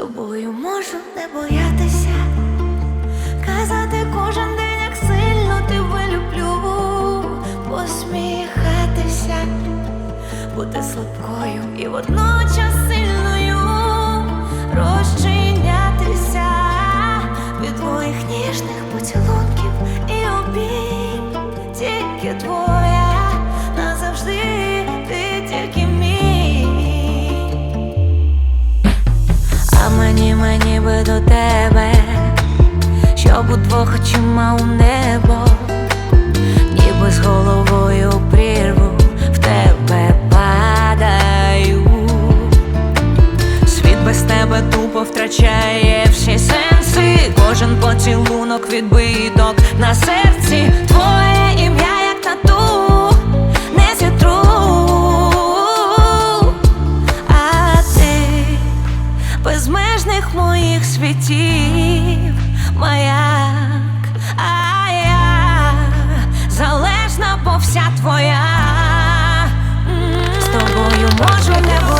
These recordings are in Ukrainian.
тобою можу не боятися, казати кожен день, як сильно тебе люблю, посміхатися, бути слабкою і водночас сильною, розчинятися від твоїх ніжних поцілунків щоб удвох очима у небо, ніби з головою прірву в тебе падаю. Світ без тебе тупо втрачає всі сенси. Кожен поцілунок відбиток на серці. Твоє ім'я, безмежних моїх світів, маяк, можу не боятися,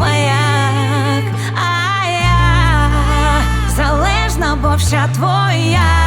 маяк, а я залежна, бо вся твоя.